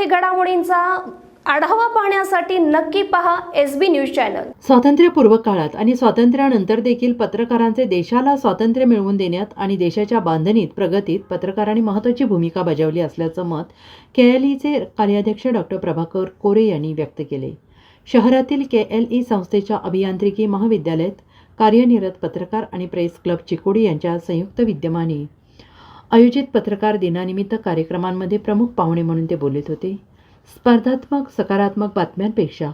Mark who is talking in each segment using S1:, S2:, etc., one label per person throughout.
S1: विद्यार्थी घडामोडींचा आढावा पाहण्यासाठी नक्की पहा एस बी न्यूज चॅनल.
S2: स्वातंत्र्यपूर्व काळात आणि स्वातंत्र्यानंतर देखील पत्रकारांचे देशाला स्वातंत्र्य मिळवून देण्यात आणि देशाच्या बांधणीत प्रगतीत पत्रकारांनी महत्त्वाची भूमिका बजावली असल्याचं मत के एल ईचे कार्याध्यक्ष डॉक्टर प्रभाकर कोरे यांनी व्यक्त केले. शहरातील के एल ई संस्थेच्या अभियांत्रिकी महाविद्यालयात कार्यनिरत पत्रकार आणि प्रेस क्लब चिकोडी यांच्या संयुक्त विद्यमाने आयोजित पत्रकार दिनानिमित्त कार्यक्रमांमध्ये प्रमुख पाहुणे म्हणून ते बोलत होते. स्पर्धात्मक सकारात्मक बातम्यांपेक्षा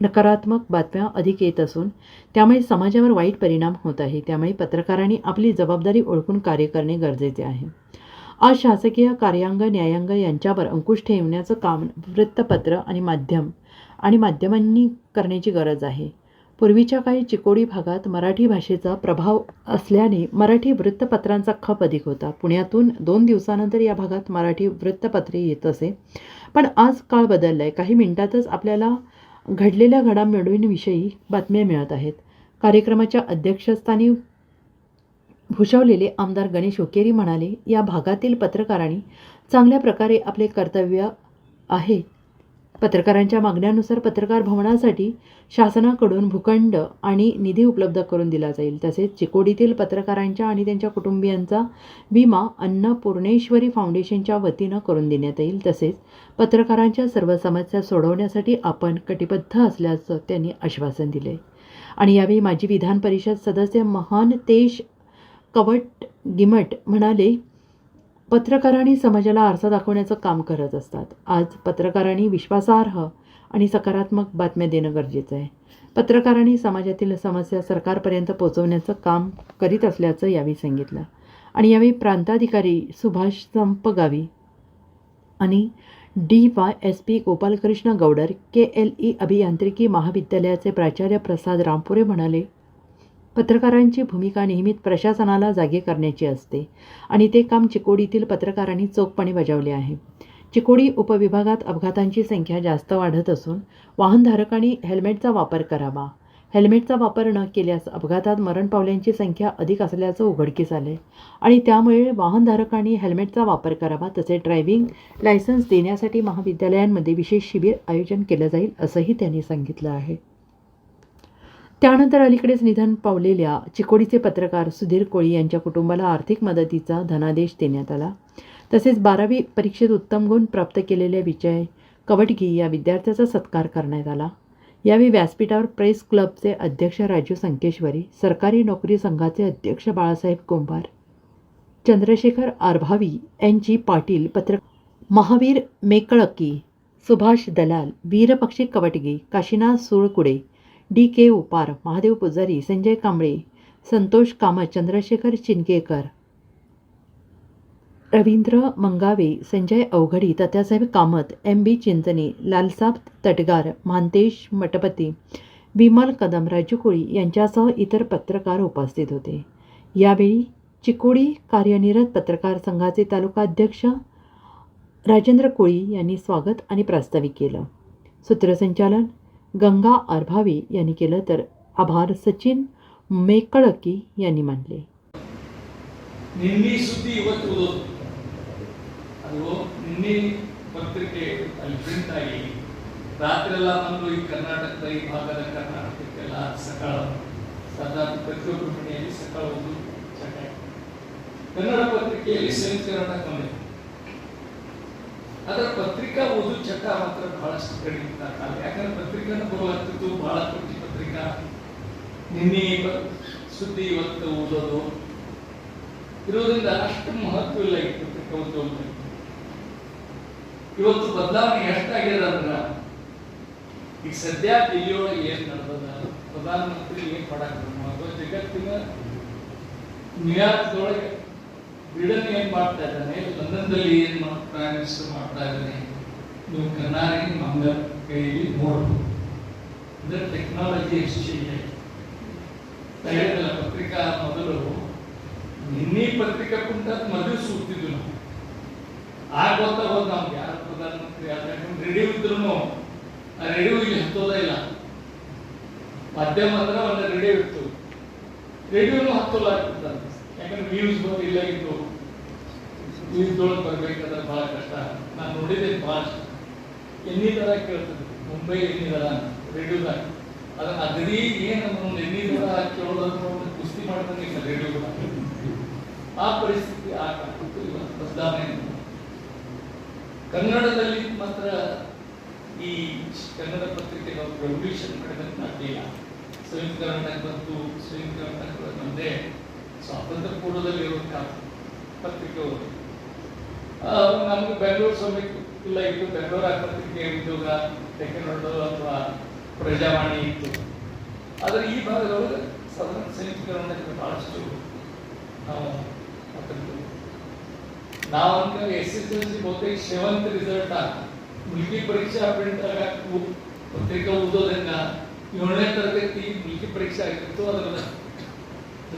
S2: नकारात्मक बातम्या अधिक येत असून त्यामुळे समाजावर वाईट परिणाम होत आहे. त्यामुळे पत्रकारांनी आपली जबाबदारी ओळखून कार्य करणे गरजेचे आहे. आज शासकीय कार्यांग न्यायांग यांच्यावर अंकुश ठेवण्याचं काम वृत्तपत्र आणि माध्यम आणि माध्यमांनी करण्याची गरज आहे. पूर्वीच्या काळी चिकोडी भागात मराठी भाषेचा प्रभाव असल्याने मराठी वृत्तपत्रांचा खप अधिक होता. पुण्यातून दोन दिवसानंतर या भागात मराठी वृत्तपत्रे येत असे. पण आज काळ बदलला आहे काही मिनिटातच आपल्याला घडलेल्या घडामोडींविषयी बातम्या मिळत आहेत. कार्यक्रमाच्या अध्यक्षस्थानी भूषवलेले आमदार गणेश ओकेरी म्हणाले या भागातील पत्रकारांनी चांगल्या प्रकारे आपले कर्तव्य आहे. पत्रकारांच्या मागण्यानुसार पत्रकार भवनासाठी शासनाकडून भूखंड आणि निधी उपलब्ध करून दिला जाईल. तसेच चिकोडीतील पत्रकारांच्या आणि त्यांच्या कुटुंबियांचा विमा अन्नपूर्णेश्वरी फाउंडेशनच्या वतीनं करून देण्यात येईल. तसेच पत्रकारांच्या सर्व समस्या सोडवण्यासाठी आपण कटिबद्ध असल्याचं त्यांनी आश्वासन दिले. आणि यावेळी माजी विधान परिषद सदस्य महान तेज कवट गिमट म्हणाले पत्रकारांनी समाजाला आरसा दाखवण्याचं काम करत असतात. आज पत्रकारांनी विश्वासार्ह आणि सकारात्मक बातम्या देणं गरजेचं आहे. पत्रकारांनी समाजातील समस्या सरकारपर्यंत पोहोचवण्याचं काम करीत असल्याचं यावेळी सांगितलं. आणि यावेळी प्रांताधिकारी सुभाष संपगावी आणि D Y S P Gopalkrishna Gouder K L E अभियांत्रिकी महाविद्यालयाचे प्राचार्य प्रसाद रामपुरे म्हणाले पत्रकारांची भूमिका नेहमीच प्रशासनाला जागे करण्याची असते आणि ते काम चिकोडीतील पत्रकारांनी चोखपणे बजावले आहे. चिकोडी उपविभागात अपघातांची संख्या जास्त वाढत असून वाहनधारकांनी हेल्मेटचा वापर करावा. हेल्मेटचा वापर न केल्यास अपघातात मरण पावल्यांची संख्या अधिक असल्याचं उघडकीस आलं आहे आणि त्यामुळे वाहनधारकांनी हेल्मेटचा वापर करावा तसे ड्रायव्हिंग लायसन्स देण्यासाठी महाविद्यालयांमध्ये विशेष शिबिर आयोजन केलं जाईल असंही त्यांनी सांगितलं आहे. त्यानंतर अलीकडेच निधन पावलेल्या चिकोडीचे पत्रकार सुधीर कोळी यांच्या कुटुंबाला आर्थिक मदतीचा धनादेश देण्यात आला. तसेच बारावी परीक्षेत उत्तम गुण प्राप्त केलेल्या विजय कवटगी या विद्यार्थ्याचा सत्कार करण्यात आला. यावेळी व्यासपीठावर प्रेस क्लबचे अध्यक्ष राजू संकेश्वरी सरकारी नोकरी संघाचे अध्यक्ष बाळासाहेब कुंभार चंद्रशेखर आरभावी यांची पाटील पत्र Mahavir Mekalki Subhash Dalal Virpakshi Kavatagi Kashinath Sulkude D K Upar Mahadev Pujari Sanjay Kamble Santosh Kamat Chandrashekhar Chinkekar Ravindra Mangave Sanjay Avaghadi Tatyasaheb Kamat M B Chinchane Lalsab Tatgar Mantesh Matpati Vimal Kadam Raju Koli यांच्यासह इतर पत्रकार उपस्थित होते. यावेळी चिकोडी कार्यनिरत पत्रकार संघाचे तालुका अध्यक्ष राजेंद्र कोळी यांनी स्वागत आणि प्रास्ताविक केलं. सूत्रसंचालन गंगा आरभावी यांनी केलं तर आभार सचिन मेकळकी यांनी मानले
S3: ನಿನ್ನೆ ಸುದ್ದಿ ಇವತ್ತು ಓದೋದು ಅದು ನಿನ್ನೆ ಪತ್ರಿಕೆ ಅಲ್ಲಿ ಪ್ರಿಂಟ್ ಆಗಿ ರಾತ್ರೆಲ್ಲ ಬಂದು ಈ ಕರ್ನಾಟಕದ ಈ ಭಾಗದ ಕರ್ನಾಟಕಕ್ಕೆಲ್ಲ ಸಕಾಳ ಸಾಧಾರಣ ಪ್ರತಿಯೊಬ್ಬರ ಮನೆಯಲ್ಲಿ ಸಕಾಳ ಒಂದು ಚಟ ಕನ್ನಡ ಪತ್ರಿಕೆಯಲ್ಲಿ ಸಂಯುಕ್ತ ಕರ್ನಾಟಕ ಬಂದಿದೆ ಅದರ ಪತ್ರಿಕಾ ಓದು ಚಟ ಮಾತ್ರ ಬಹಳಷ್ಟು ಕಡಿಮೆ ಯಾಕಂದ್ರೆ ಪತ್ರಿಕಾನ ಬರುವತ್ತಿತ್ತು ಬಹಳ ತುಟ್ಟಿ ಪತ್ರಿಕಾ. ನಿನ್ನೆ ಸುದ್ದಿ ಇವತ್ತು ಓದೋದು. ಇರೋದ್ರಿಂದ ಅಷ್ಟು ಮಹತ್ವ ಇಲ್ಲ ಈ ಪತ್ರಿಕಾ ಓದೋದು ಇವತ್ತು ಬದಲಾವಣೆ ಎಷ್ಟಾಗ್ಯದ ಅಂದ್ರ, ಈಗ ಸದ್ಯ ದಿಲ್ಲಿಯೊಳಗೆ ಏನ್ ನಡೆದ ಪ್ರಧಾನಮಂತ್ರಿ ಏನ್ ಮಾಡಕ್ ಅಥವಾ ಜಗತ್ತಿನ ನ್ಯೂಯಾರ್ಕ್ದೊಳಗೆ ಬಿಡನ್ ಏನ್ ಮಾಡ್ತಾ ಇದ್ದಾನೆ? ಲಂಡನ್ದಲ್ಲಿ ಏನ್ ಪ್ರೈಮ್ ಮಾಡ್ತಾ ಇದ್ದಾನೆ? ನೀವು ಕನ್ನಾರಿ ಮಂಗ ಕೈಯಲ್ಲಿ ನೋಡಬಹುದು ಅಂದ್ರೆ ಟೆಕ್ನಾಲಜಿ ಎಕ್ಸ್ಚೇಂಜ್ ಆಯ್ತು ಪತ್ರಿಕಾ ಮೊದಲು ನಿನ್ನೆ ಪತ್ರಿಕಾ ಕುಂಟ ಮದುವೆ ಸೂಕ್ತಿದ್ವಿ ನಾವು. ಆಗ ಗೊತ್ತಾ ಹೋದ್ ನಮ್ಗೆ ಯಾರು ಪ್ರಧಾನಮಂತ್ರಿ ಆದ್ರೆ ರೇಡಿಯೋ ಇದ್ರು ಆ ರೇಡಿಯೋ ಇಲ್ಲಿ ಹತ್ತೋದೇ ಇಲ್ಲ. ಮಾಧ್ಯಮ ಅಂದ್ರೆ ಒಂದು ರೇಡಿಯೋ ಇತ್ತು. ರೇಡಿಯೋನು ಹತ್ತೋಲ್ಲ ಯಾಕಂದ್ರೆ ನ್ಯೂಸ್ ಬಂದು ಇಲ್ಲ ಇತ್ತು ನೀರು ಬರಬೇಕಾದ್ರೆ ಭಾಳ ಕಷ್ಟ. ನಾನು ನೋಡಿದ್ದೇನೆ ಭಾಳ. ಎಣ್ಣೆ ದರ ಕೇಳ್ತದೆ ಮುಂಬೈ ಎಣ್ಣೆ ರೇಡಿಯೋ ರೇಡಿಯೋದಾಗ ಅದನ್ನ ಅದರಿ ಏನು ಒಂದು ಎಣ್ಣೆ ದರ ಕೇಳೋದನ್ನು ಕುಸ್ತಿ ಮಾಡ್ತಾನೆ ಇಲ್ಲ ರೇಡಿಯೋದಾಗ ಆ ಪರಿಸ್ಥಿತಿ ಆ ಕಾಲಕ್ಕೂ ಇಲ್ಲ, ಬದಲಾವಣೆ ಕನ್ನಡದಲ್ಲಿ ಮಾತ್ರ ಈ ಕನ್ನಡ ಪತ್ರಿಕೆಗಳ ರೆವಲ್ಯೂಷನ್ ಕಡೆದಂತಾಗಲಿಲ್ಲ ಸಂಯುಕ್ತ ಕರ್ನಾಟಕ ಬಂತು ಸಂಯುಕ್ತ ಕರ್ನಾಟಕ ಬಂದೆ. ಸ್ವಾತಂತ್ರ್ಯ ಪೂರ್ವದಲ್ಲಿ ಇರೋ ಪತ್ರಿಕೆ ನಮ್ಗೆ ಬೆಂಗಳೂರು ಸಮಯ ಇಲ್ಲ, ಇತ್ತು. ಬೆಂಗಳೂರು ಆಸ್ಪತ್ರೆಗೆ ಉದ್ಯೋಗ ಟೆಕ್ನಾಲಜಿ ಅಥವಾ ಪ್ರಜಾವಾಣಿ ಇತ್ತು. ಆದರೆ ಈ ಭಾಗದವರು ಸದನ ಸೈನಿಕರನ್ನ ಬಹಳಷ್ಟು ನಾವು ನಾವು ಅಂದ್ರೆ ಎಸ್ ಎಸ್ ಎಲ್ ಸಿ ಬಹುತೇಕ ಸೆವೆಂತ್ ರಿಸಲ್ಟ್ ಮುಲ್ಕಿ ಪರೀಕ್ಷಾ ಪ್ರಿಂಟ್ ಪತ್ರಿಕೆ ಓದೋದ್ರಿಂದ ಏಳನೇ ತರಗತಿ ಮುಲ್ಕಿ ಪರೀಕ್ಷೆ ಆಗಿತ್ತು ಅದರ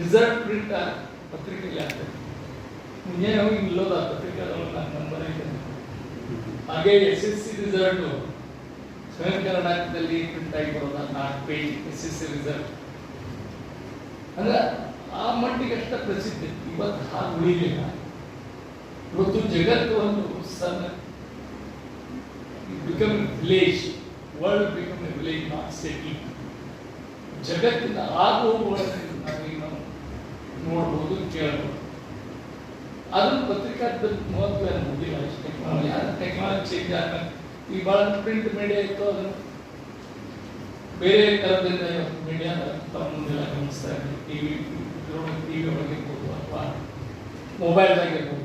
S3: ರಿಸಲ್ಟ್ ಪ್ರಿಂಟ್ ಪತ್ರಿಕೆಯಲ್ಲಿ ಆಗ್ತದೆ ಮುಂಜಾನೆ ಹೋಗಿ ನಿಲ್ಲೋದು ಆ ನಂಬರ್ ಇದೆ. ಹಾಗೆ ಎಸ್ ಎಸ್ ಸಿ ರಿಸಲ್ಟ್ ಸ್ವಯಂ ಕರ್ನಾಟಕದಲ್ಲಿ ಪ್ರಿಂಟ್ ಆಗಿ ಬರೋದ ನಾಲ್ಕು page S S C result ಅಂದ್ರೆ ಆ ಮಟ್ಟಿಗೆ ಅಷ್ಟ ಪ್ರಸಿದ್ಧಿ. ಇವತ್ತು ಹಾಗೆ ಉಳಿಲಿಲ್ಲ. ಇವತ್ತು ಜಗತ್ತು ಒಂದು ಸಣ್ಣ become village world become village not city ಜಗತ್ತಿನ ಆಗು ಹೋಗುಗಳನ್ನು ನಾವೀಗ ನಾವು ನೋಡ್ಬೋದು ಕೇಳಬಹುದು ಆದ್ರೂ ಪತ್ರಿಕಾದಲ್ಲಿ ಮೂವತ್ತು ಮುಗಿಲ್ಲ ಟೆಕ್ನಾಲಜಿ ಟೆಕ್ನಾಲಜಿ ಚೇಂಜ್ ಆದ್ಮೇಲೆ ಈಗ ಭಾಳ ಪ್ರಿಂಟ್ ಮೀಡಿಯಾ ಇತ್ತು ಅದು ಬೇರೆ ಥರದಿಂದ ಮೀಡಿಯಾ ಮುಂದೆಲ್ಲ ಗಮನಿಸ್ತಾ ಇದ್ದೀವಿ ಟಿ ವಿ ಟಿ ವಿ ಒಳಗಿರ್ಬೋದು ಅಥವಾ ಮೊಬೈಲ್ದಾಗಿರ್ಬೋದು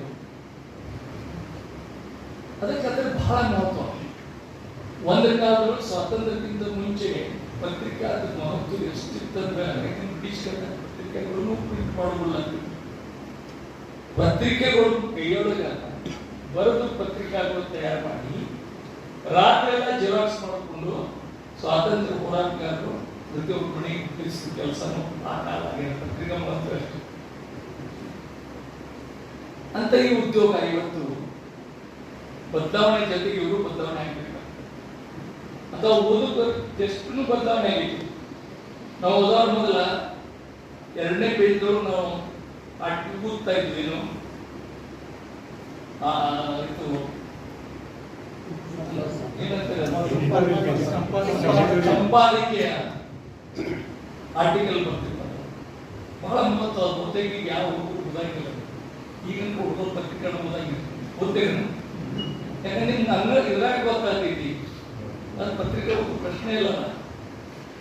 S3: ಅದಕ್ಕೆ ಅದ್ರ ಬಹಳ ಮಹತ್ವ. ಒಂದಕ್ಕಾದರೂ ಸ್ವಾತಂತ್ರ್ಯಕ್ಕಿಂತ ಮುಂಚೆ ಪತ್ರಿಕೆ ಅದ್ರ ಮಹತ್ವ ಎಷ್ಟಿತ್ತಂದ್ರೆ ಅದಕ್ಕಿಂತ ಬೀಚ್ ಪತ್ರಿಕೆಗಳನ್ನು ಪ್ರಿಂಟ್ ಮಾಡುವುದಿಲ್ಲ ಪತ್ರಿಕೆಗಳು ಕೈಯೊಳಗ ಬರೆದು ಪತ್ರಿಕಾಗಳು ತಯಾರು ಮಾಡಿ, ರಾತ್ರಿ ಎಲ್ಲ ಜೆರಾಕ್ಸ್ ಮಾಡಿಕೊಂಡು ಸ್ವಾತಂತ್ರ್ಯ ಹೋರಾಟಗಾರರು ಪ್ರತಿಯೊಬ್ಬನಿ ಮನೆಗೆ ತಿಳಿಸಿದ ಕೆಲಸನೂ ಪತ್ರಿಕಾ ಮಾತ್ರ ಅಂತ ಈ ಉದ್ಯೋಗ ಇವತ್ತು ಬದಲಾವಣೆ ಜೊತೆಗೆ ಇವರು ಬದಲಾವಣೆ ಆಗಬೇಕು. ಅಥವಾ ಓದುಗ ಎಷ್ಟು ಬದಲಾವಣೆ ಆಗಿತ್ತು. ನಾವು ಓದೋರ್ ಮೊದಲ ಎರಡನೇ ಪೇಜ್ದವರು ನಾವು ಓದ್ತಾ ಇದ್ವಿ ಇದು ಸಂಪಾದಕೀಯ. ಆರ್ಟಿಕಲ್ ಬರ್ತಿರ್ತಾರೆ ಬಹಳ ಮತ್ತು ಬಹುತೇಕ ಯಾವ ಹುಡುಗರು ಓದಾಗಿಲ್ಲ ಈಗಿನ ಹುಡುಗರು ಪತ್ರಿಕೆ ಓದಾಗಿಲ್ಲ ಓದ್ತೀರಿ ನೀವು? ಯಾಕಂದ್ರೆ ನಿಮ್ಗೆ ಹಂಗ ಇದ್ರಾಗ ಗೊತ್ತಾಗ್ತೈತಿ. ಅದು ಪತ್ರಿಕೆ ಪ್ರಶ್ನೆ ಇಲ್ಲ.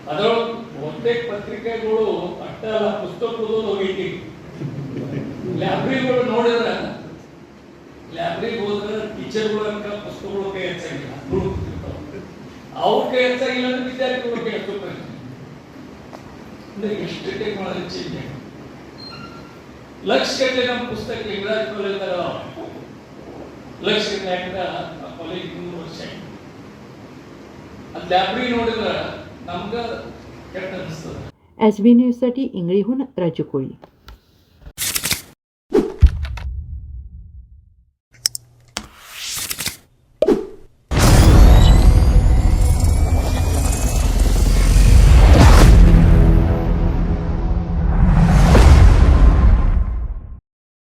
S3: ಅದರೊಳಗೆ ಬಹುತೇಕ ಪತ್ರಿಕೆಗಳು ಅಟ್ಟ ಅಲ್ಲ ಪುಸ್ತಕ ಓದೋದು ಹೋಗೈತಿ. ಲೈಬ್ರರಿಗಳು ನೋಡಿದ್ರೆ ಲೈಬ್ರರಿಗೆ ಹೋದ್ರೆ ಟೀಚರ್ಗಳು ಅಂತ ಪುಸ್ತಕಗಳು ಕೈ ಹೆಚ್ಚಾಗಿಲ್ಲ ಅವ್ರ ಕೈ ಹೆಚ್ಚಾಗಿಲ್ಲ ಅಂದ್ರೆ ವಿದ್ಯಾರ್ಥಿಗಳು ಕೈ ಹೆಚ್ಚೋಗ್ತಾರೆ ಅಂದ್ರೆ ಎಷ್ಟು ಟೆಕ್ನಾಲಜಿ ಚೇಂಜ್ ಆಗಿದೆ ಲಕ್ಷ ಗಟ್ಟಲೆ ನಮ್ಮ ಪುಸ್ತಕ ಲಿಂಗರಾಜ್ ಕಾಲೇಜ್ ಲಕ್ಷ ಗಟ್ಟಲೆ ಹಾಕಿದ ಆ ಕಾಲೇಜ್ ಮೂರು ವರ್ಷ ಆಯ್ತು ಅದು ಲೈಬ್ರರಿ ನೋಡಿದ್ರೆ ನಮ್ಗೆ ಕೆಟ್ಟ ಅನಿಸ್ತದೆ
S2: एस बी न्यूजसाठी इंगळीहून राजू कोळी